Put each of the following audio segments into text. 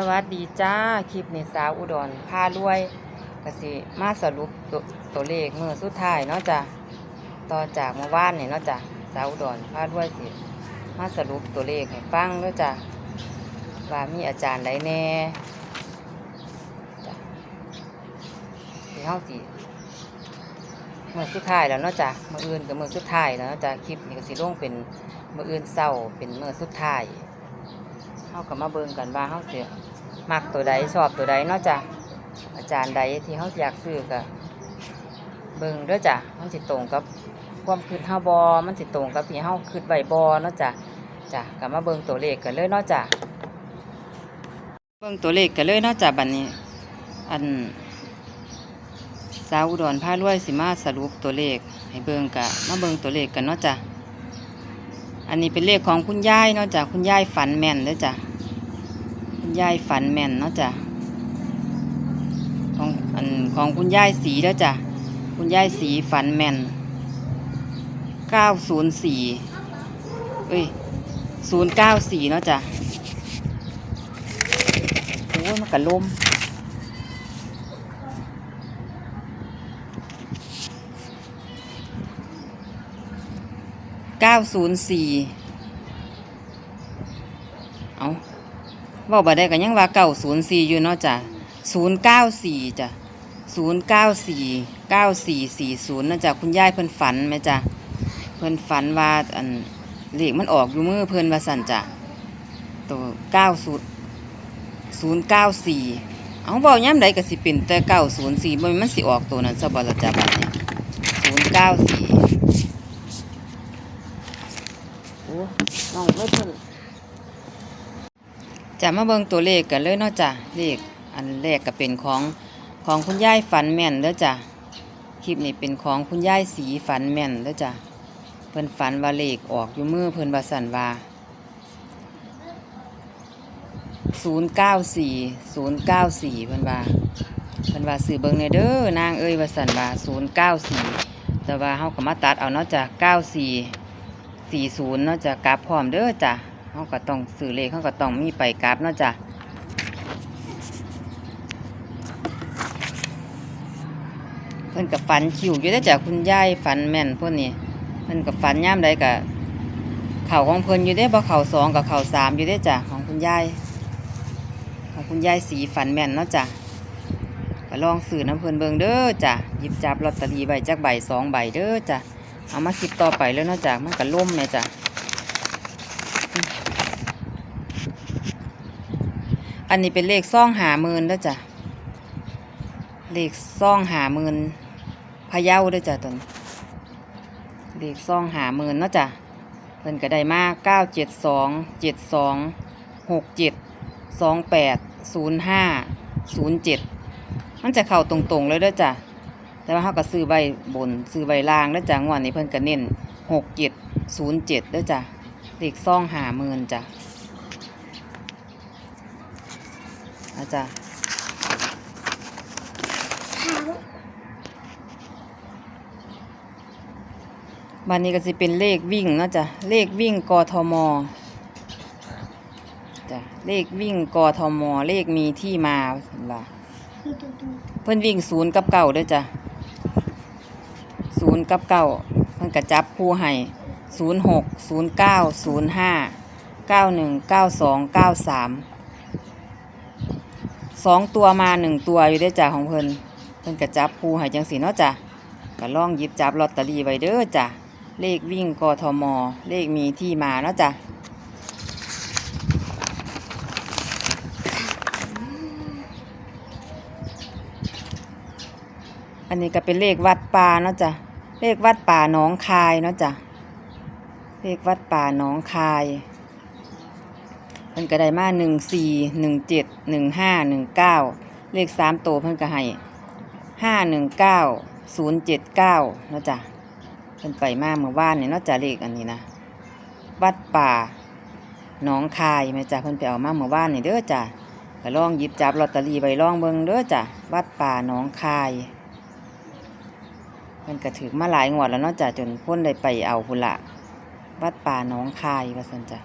สวัสดีจ้า คลิปนี้สาวอุดรพารวยกสิมาสรุปตัวตัวเลขเมื่อสุดท้ายเนาะจ้ะต่อจากเมื่อวานเนี่ยเนาะจ้ะสาวอุดรพารวยสิมาสรุปตัวเลขให้ฟังเนาะจ้ะว่ามีอาจารย์ใดแน่จ้ะที่เฮาสิเมื่อสุดท้ายแล้วเนาะจ้ะเมื่ออื่นกับเมื่อสุดท้ายแล้วเนาะจ้ะคลิปนี้ก็สิลงเป็นเมื่ออื่นเศร้าเป็นเมื่อสุดท้าย เฮาก็มาเบิ่งกันว่าเฮาเสิมักตัวใดชอบตัวใดเนาะจ้ะอาจารย์ใดที่เฮาอยากซื้อก็เบิ่งด้อจ้ะมันสิตรงกับความคิดเฮาบ่มันสิตรงกับที่เฮาคิดไว้บ่เนาะจ้ะจ้ะก็มาเบิ่งตัวเลขกันเลยเนาะจ้ะเบิ่งตัวเลขกันเลยเนาะจ้ะบัดนี้ อันสาวอุดรพารวยสิมาสรุปตัวเลข ให้เบิ่งกะมาเบิ่งตัวเลขกันเนาะจ้ะอันนี้เป็นเลขของคุณยายเนาะจ้ะคุณยายฝันแม่นเด้อจ้ะ ยายฝันแม่นเนาะจ้ะของอันของคุณยายสีเด้อจ้ะคุณยายสีฝันแม่นเก้าศูนย์สี่เอ้ยศูนย์เก้าสี่เนาะจ้ะโอ้ยมันกระล่มเก้าศูนย์สี่เอา เว่าบ่ได้กันยังว่าเก้าศูนย์สี่อยู่เนาะจ้ะศูนย์เก้าสี่จ้ะศูนย์เก้าสี่เก้าสี่สี่ศูนย์นะจ้ะคุณยายเพิ่นฝันไหมจ้ะเพิ่นฝันว่าอันเลขมันออกอยู่มือเพิ่นว่าสั่นจ้ะตัวเก้าศูนย์ศูนย์เก้าสี่เอาเบาย้ำใดก็สิเป็นแต่เก้าศูนย์สี่ม่นมันสิออกตัวนั้นซะบ่ละจ้ะบัดนี้ศูนย์เก้าสี่โอ้น้องไม่เพิ่น จะมาเบิ่งตัวเลขกันเลยเนาะจ้ะเลขอันแรกก็เป็นของของคุณยายฝันแม่นเด้อจ้ะคลิปนี้เป็นของคุณยายสีฝันแม่นเด้อจ้ะเพิ่นฝันว่าเลขออกอยู่มือเพิ่นว่าสันว่าศูนย์เก้าสี่ศูนย์เก้าสี่เพิ่นว่าเพิ่นว่าซื้อเบิ่งในเด้อนางเอ้ยว่าสันว่าศูนย์เก้าสี่แต่ว่าเฮาก็มาตัดเอาเนาะจ้ะเก้าสี่สี่ศูนย์เนาะจ้ะกราฟพร้อมเด้อจ้ะ เขาก็ต้องซื้อเลขเขาก็ต้องมีไปกราฟเนาะจ้ะเพิ่นกับฝันคิวอยู่ได้จ้ะคุณยายฝันแม่นพวกนี้เพิ่นกับฝันย่ามใดกับเข่าของเพิ่นอยู่ได้บ่เข่าสองกับเข่าสามอยู่ได้จ้ะของคุณยายของคุณยายสีฝันแม่นเนาะจ้ะก็ลองซื้อน้ำเพิ่นเบิ่งเด้อจ้ะหยิบจับลอตเตอรี่ใบจักใบสองใบเด้อจ้ะเอามาคิดต่อไปแล้วเนาะจ้ะมันก็ล่มแม่จ้ะ อันนี้เป็นเลขซ่องหาหมื่นแล้วจ้ะ เลขซ่องหาหมื่นพะเยาด้วยจ้ะตนเลขซ่องหาหมื่นเนาะจ้ะเพิ่นก็ได้มาเก้าเจ็ดสองเจ็ดสองหกเจ็ดสองแปดศูนย์ห้าศูนย์เจ็ดมันจะเข้าตรงๆเลยด้อจ้ะ แต่ว่าเขาก็ซื้อใบบนซื้อใบล่างแล้วจ้ะงวดนี้เพิ่นก็เน้นหกเจ็ดศูนย์เจ็ดแล้วจ้ะเลขซ่องหาหมื่นจ้ะ อาจ้ะบันนี้ก็จะเป็นเลขวิ่งนะจ้ะเลขวิ่งกทมจ้ะเลขวิ่งกทมเลขมีที่มาเห็นบ่เพิ่อนวิ่งศูนย์กับเก่าด้อจ้ะศูนย์กับเก้าเพิ่อนกระจับคู่ให้ศูนย์หกศูนย์เก้าศูนย์ห้าเก้าหนึ่งเก้าสองเก้าสาม สองตัวมาหนึ่งตัวอยู่ได้จ้ะของเพิ่นเพิ่นกระจับคู่ให้จังสีเนาะจ้ะก็ลองหยิบจับลอตเตอรี่ไว้เด้อจ้ะเลขวิ่งกทม เลขมีที่มาเนาะจ้ะอันนี้ก็เป็นเลขวัดป่าเนาะจ้ะเลขวัดป่าหนองคายเนาะจ้ะเลขวัดป่าหนองคายเพิ่นก็ได้มาหนึ่งสี่หนึ่งเจ็ด หนึ่งห้าหนึ่งเก้าเลขสามโตเพิ่นก็ให้ห้าหนึ่งเก้าศูนย์เจ็ดเก้าเนาะจ้ะเพิ่นไปมาเมื่อวานเนี่ยเนาะจ้ะเลขอันนี้นะวัดป่าหนองคายแม่จ้ะเพิ่นไปเอามาเมื่อวานนี่เด้อจ้ะก็ลองหยิบจับลอตเตอรี่ใบลองเบิ่งเด้อจ้ะวัดป่าหนองคายมันก็ถือมาหลายงวดแล้วเนาะจ้ะจนพ้นได้ไปเอาพุ่นละวัดป่าหนองคายว่าสันจ้ะ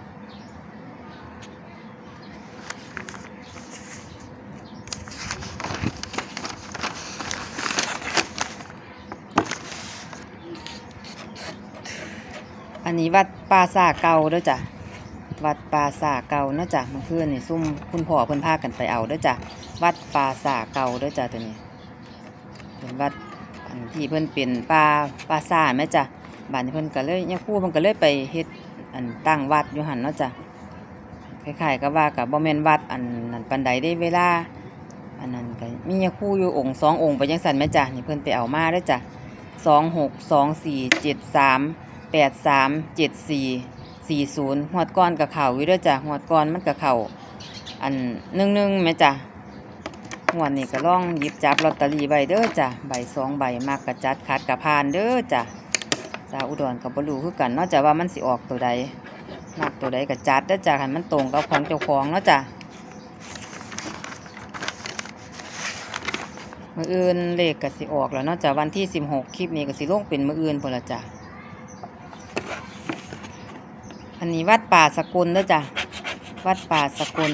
นนี้วัดป่าสาเก่าเด้อจ้ะวัดป่าสาเก่าเนาะจ้ะเมื่อคืนนี่ซุ่มคุณพ่อเพิ่นพากันไปเอาเด้อจ้ะวัดป่าสาเก่าเด้อจ้ะตัวนี้เป็นวัดอันที่เพิ่นเป็นป่าป่าสาแม่จ้ะบ้านเพิ่นก็เลยเนี่ยคู่เพิ่นก็เลยไปเฮ็ดอันตั้งวัดอยู่หันเนาะจ้ะคล้ายๆกับว่ากับบ่แม่นวัดอันนั้นปานใดได้เวลาอันนั้นก็มียคู่อยู่องค์สององค์ไปยังสันแม่จ้ะนี่เพิ่นไปเอามาเด้อจ้ะสองหกสองสี่เจ็ดสาม แปดสามเจ็ดสี่สี่ศูนย์หวดก้อนกับเข่าอยู่เด้อจ้ะหวดก้อนมันกับเข่าอันหนึ่งหนึ่งแม่จ้ะหวดนี่ก็ล่องหยิบจับลอตเตอรี่ใบเด้อจ้ะใบสองใบมากกระจัดขาดกระพานเด้อจ้ะสาอุดรกับบรูคือกันนอกจากว่ามันสิออกตัวใดมากตัวใดกระจัดเด้อจ้ะคันมันตรงกับของเจ้าของเนาะจ้ะมืออื่นเลขก็สิออกแล้วนอกจากวันที่สิบหกคลิปนี้ก็สิลงเป็นมืออื่นพอละจ้ะ อันนี้วัดป่าสกุลด้อจ้ะ วัดป่าสกุล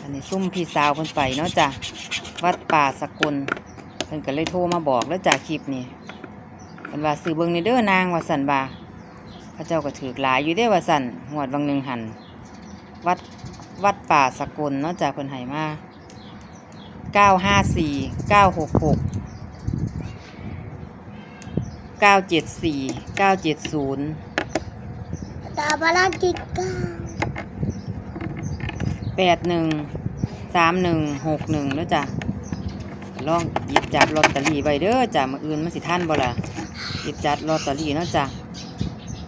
อันนี้ซุ่มพี่สาวเพิ่นไปเนาะจ้ะ วัดป่าสกุล เพิ่นก็เลยโทรมาบอกแล้วจ้ะคลิปนี้เพิ่นว่าซื้อเบิ่งในเด้อนางว่าสันว่าพระเจ้าก็ถือหลายอยู่เด้ว่าสันหวดวังหนึ่งหัน วัดวัดป่าสกุลเนาะจ้ะเพิ่นให้มาเก้าห้าสี่เก้าหกหกเก้าเจ็ดสี่เก้าเจ็ดศูนย์ บาลากิก้าแปดหนึ่งสามหนึ่งหกหนึ่งแล้วจ้ะลองหยิบจับลอตเตอรี่ใบเด้อจ้ะมืออื่นมันสิท่านบ่ล่ะหยิบจัดลอตเตอรี่เนาะจ้ะ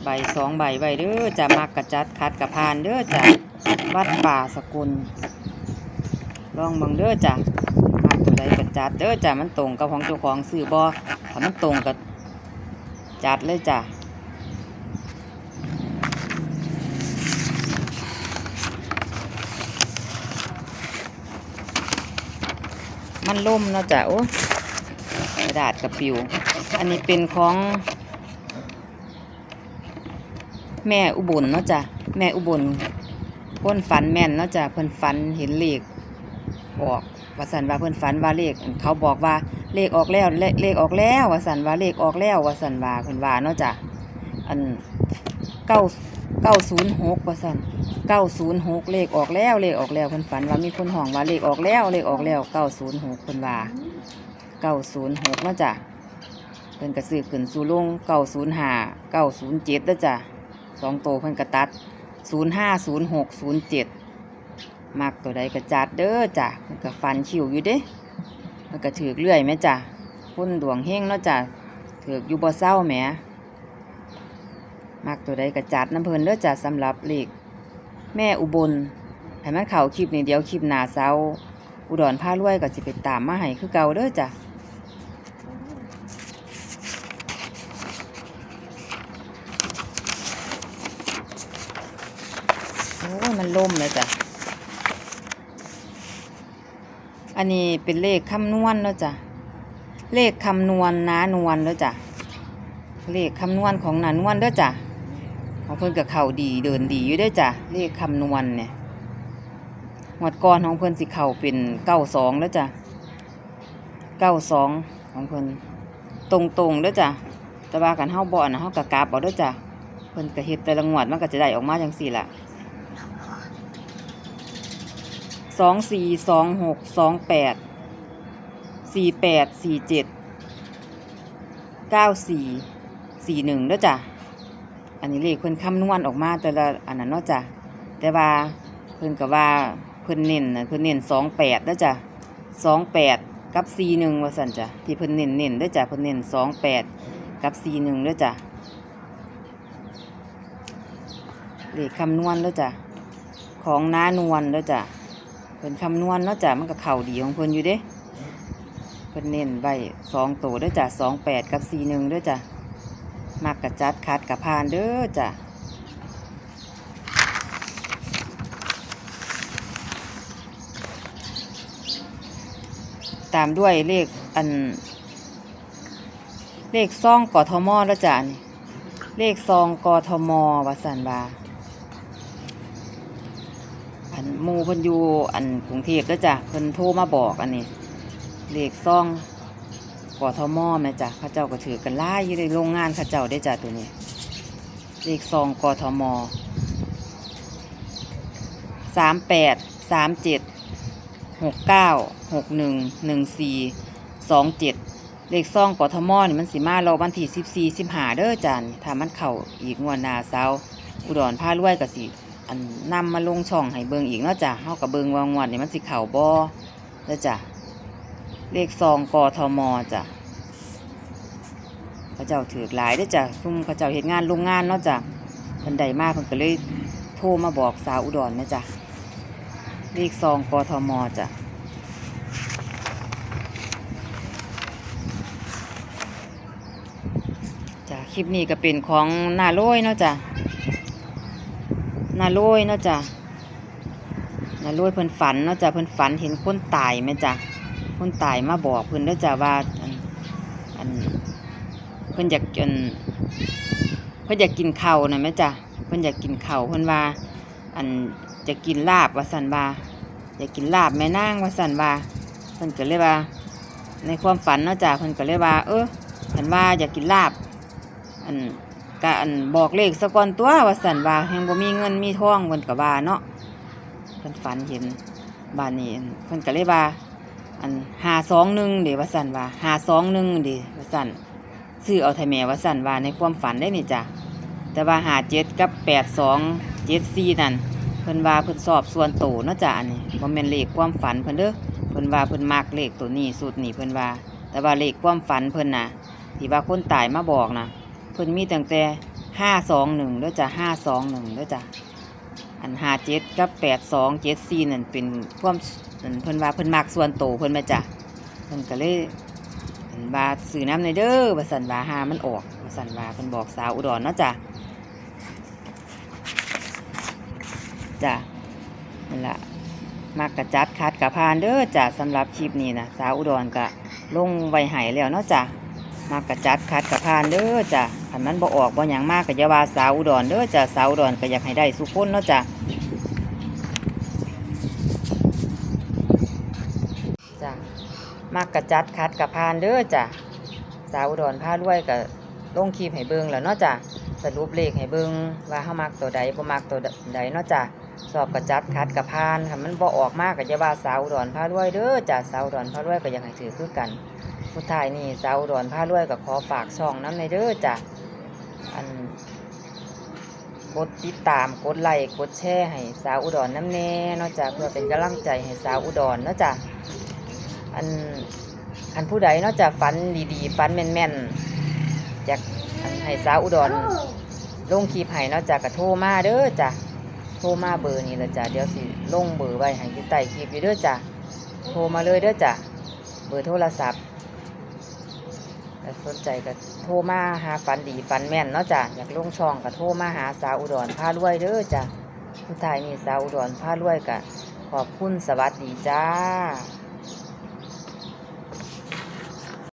ใบสองใบใบเด้อจ้ะมักกระจัดคัดกระพานเด้อจ้ะวัดป่าสกุล ลองเบิ่งเด้อจ้ะมักตัวใดกระจัดเด้อจ้ะมันตรงกับของเจ้าของซื้อบ่ถ้ามันตรงกับจัดเลยจ้ะ มันล่มเนาะจ้ะโอ้กระดาษกระปิว อันนี้เป็นของ แม่อุบลเนาะจ้ะแม่อุบลพิ่นฝันแม่นเนาะจ้ะเพิ่นฝันเห็นเลขออกว่าสันว่าเพิ่นฝันว่าเลขเขาบอกว่าเลขออกแล้วเลเลขออกแล้วว่าสันว่าเลขออกแล้วว่าสันว่าเพิ่นว่าเนาะจ้ะอันเก้า เก้าศูนย์หกว่าสันเก้าศูนย์หกเลขออกแล้วเลขออกแล้วเพิ่นฝันว่ามีคนห้องว่าเลขออกแล้วเลขออกแล้วเก้าศูนย์หกเพิ่นว่าเก้าศูนย์หกเนาะจ้ะเพิ่นก็ซื้อขึ้นสู่ลงเก้าศูนย์ห้าเก้าศูนย์เจ็ดเด้อจ้ะสองโตวเพิ่นก็ตัดศูนย์ห้าศูนย์หกศูนย์เจ็ดมักตัวใดก็จัดเด้อจ้ะเพิ่นก็ฟันคิวอยู่เด้มันก็ถือเรื่อยแม่จ้ะคนดวงเฮงเนาะจ้ะถืออยู่บ่เศร้าแหม มักตัวใดก็จัดน้ำเพลินเด้อจ้ะสำหรับเลขแม่อุบลให้มันเข่าคลิปนี้เดี๋ยวคลิปหนาเซาอุดรผ้ารวยก็สิไปตามมาให้คือเก่าเด้อจ้ะโอ้มันล่มเลยจ้ะ อันนี้เป็นเลขคำนวณแล้วจ้ะ เลขคำนวณนานวลแล้วจ้ะ เลขคำนวณของนานวลเด้อจ้ะ ของเพิ่นกับเข่าดีเดินดีอยู่เด้วยจ้ะเลขคำนวณเนี่ยหมวดก่อนของเพิ่นสิเข่าเป็นเก้าสองแล้วจ้ะเก้าสองของเพิ่นตรงตรงๆเด้อจ้ะแต่ว่ากันเฮาบ่อนะเฮากะกาบเอาเด้อจ้ะเพิ่นก็เฮ็ดแต่ละงวดมันก็จะได้ออกมาจังสี่ล่ะสองสี่สองหกสองแปดสี่แปดสี่เจ็ดเก้าสี่สี่หนึ่งเด้อจ้ะ อันนี้เลขเพิ่นคำนวณออกมาแต่ละอันนั้นเนาะจ้ะแต่ว่าเพิ่นก็ว่าเพิ่นเน้นนะเพิ่นเน้นสองแปดแล้วจ้ะสองแปดกับสี่หนึ่งว่าสันจ้ะที่เพิ่นเน้นเน้นด้อจ้ะเพิ่นเน้นสองแปดกับสี่หนึ่งด้อจ้ะเลขคำนวณด้อจ้ะของน้านวลด้อจ้ะเพิ่นคำนวณเนาะจ้ะมันก็เข่าดีของเพิ่นอยู่เด้เพิ่นเน้นไว้สองตัวด้อจ้ะสองแปดกับสี่หนึ่งด้อจ้ะ มักกะจัดคัดกะพานเด้อจ้ะตามด้วยเลขอัน เลขซองกอทมแล้วจ้ะนี่เลขซองกอทมวสันบาอันมูพิ่นยูอันกรุงเทพแล้วจ้ะเพิ่นโทรมาบอกอันนี้เลขซอง กทมแม่จ้ะข้าเจ้าก็ถือกันไล่อยู่ในโรงงานข้าเจ้าได้จ้ะตัวนี้เลขซองกทมสามแปดสามเจ็ดหกเก้าหกหนึ่งหนึ่งสี่สองเจ็ดเลขซองกทมนี่มันสิมาเราวันที่สิบสี่สิบห้าเด้อจันถ้ามันเข่าอีกงวดนาเสาอุดรผ้ารวยกับสิอันนำมาลงช่องให้เบิงอีกเนาะจ้ะเฮากับเบิงวางวดนี่มันสิเข่าบ่เด้อจ้ะ เลขซองกทมจ้ะเขาเจ้าถือหลายได้อจ้ะซุ่มเขาเจ้าเฮ็ดงานโรงงานเนาะจ้ะเพิ่นใดมากเพิ่นก็เลยโทรมาบอกสาวอุดรแม่จ้ะเลขซองกทมจ้ะจ้ะคลิปนี้ก็เป็นของนาโรยเนาะจ้ะนาโรยเนาะจ้ะนาโรยเพิ่นฝันเนาะจ้ะเพิ่นฝันเห็นคนตายแม่จ้ะ คนตายมาบอกเพิ่นเด้อจ้ะว่าอันอันเพิ่นอยากกินเพิ่นอยากกินข้าวนะแม่จ้ะเพิ่นอยากกินข้าวเพิ่นว่า อันจะกินลาบว่าสันว่าอยากกินลาบแม่นางว่าสันว่าเพิ่นก็เลยว่า ในความฝันเนาะจ้ะเพิ่นก็เลยว่า เออเพิ่นว่าอยากกินลาบ อันกะอันบอกเลขสะก่อนตัวว่าสันว่าแฮงบ่มีเงินมีทองเพิ่นก็ว่าเนาะเพิ่นฝันเห็นบ้านนี้เพิ่นก็เลยว่า อันหาสองหนึ่งเดี๋ยวว่าสันว่าหาสองหนึ่งเดี๋ยวว่าสันซื้อเอาไทยแม่ว่าสั่นว่าในความฝันได้นี่จ้ะแต่ว่าหาเจ็ดกับแปดสองเจ็ดสี่นั่นเพิ่นว่าเพิ่นสอบส่วนโตเนาะจ้ะอันนี้บ่แม่นเลขความฝันเพิ่นเด้อเพิ่นว่าเพิ่นมักเลขตัวนี้สุดนี่เพิ่นว่า แต่ว่าเลขความฝันเพิ่นน่ะที่ว่าคนตายมาบอกนะเพิ่นมีตั้งแต่ห้าสองหนึ่งเด้อจ้ะห้าสองหนึ่งเด้อจ้ะ อันหาเจ็ดกับแปดสองเจ็ดสี่นั่นเป็นความนั่นเพิ่นว่าเพิ่นมักส่วนโตเพิ่นม่จ้ะเพิ่นก็เลยเพิ่นว่าซื้อน้ำในเด้อว่าสันว่าหามันออกว่าสันว่าเพิ่นบอกสาวอุดรเนาะจ้ะจ้ะนั่นละมักกะจัดคัดกระพานเด้อจ้ะสำหรับคลิปนี้นะสาวอุดรกะลงไว้หายแล้วเนาะจ้ะ มักกะจัดคัดกระพานเด้อจ้ะคันมันบ่ออกบ่หยังมากกะยาวาสาวอุดรเด้อจ้ะสาวอุดรก็อยากให้ได้สุขคนเนาะจ้ะจ้ะมักกะจัดคัดกระพานเด้อจ้ะสาวอุดรพารวยกับลงคลิปให้เบิงแล้วเนาะจ้ะสรุปเลขให้เบิงว่าเฮามักตัวใดบ่มักตัวใดเนาะจ้ะสอบกระจัดคัดกระพานค่ะมันบ่ออกมากก็อย่าวาสาวอุดรพารวยเด้อจ้ะสาวอุดรพารวยก็อยากให้ถือคือกัน สุดท้ายนี่สาวอุดรพารวยก็ขอฝากช่องน้ำในเด้อจ้ะอันกดติดตามกดไลค์กดแชร์ให้สาวอุดรน้ำแน่เนาะจ้ะเพื่อเป็นกำลังใจให้สาวอุดรเนาะจ้ะอันอันผู้ใดเนอกจากฝันดีๆฝันแม่นๆจากอันให้สาวอุดรลงคลิปให้เนอกจากกระโทรมาเด้อจ้ะโทรมาเบอร์นี้ละจ้ะเดี๋ยวสิลงเบอร์ไว้ให้อยู่ใต้คลิปอยู่เด้อจ้ะโทรมาเลยเด้อจ้ะเบอร์โทรศัพท์ ถ้าสนใจก็โทรมาหาฝันดีฝันแม่นเนาะจ้ะอยากลงช่องก็โทรมาหาสาวอุดรพารวยเด้อจ้ะผู้ทายนี่สาวอุดรพารวยกะขอบคุณสวัสดีจ้า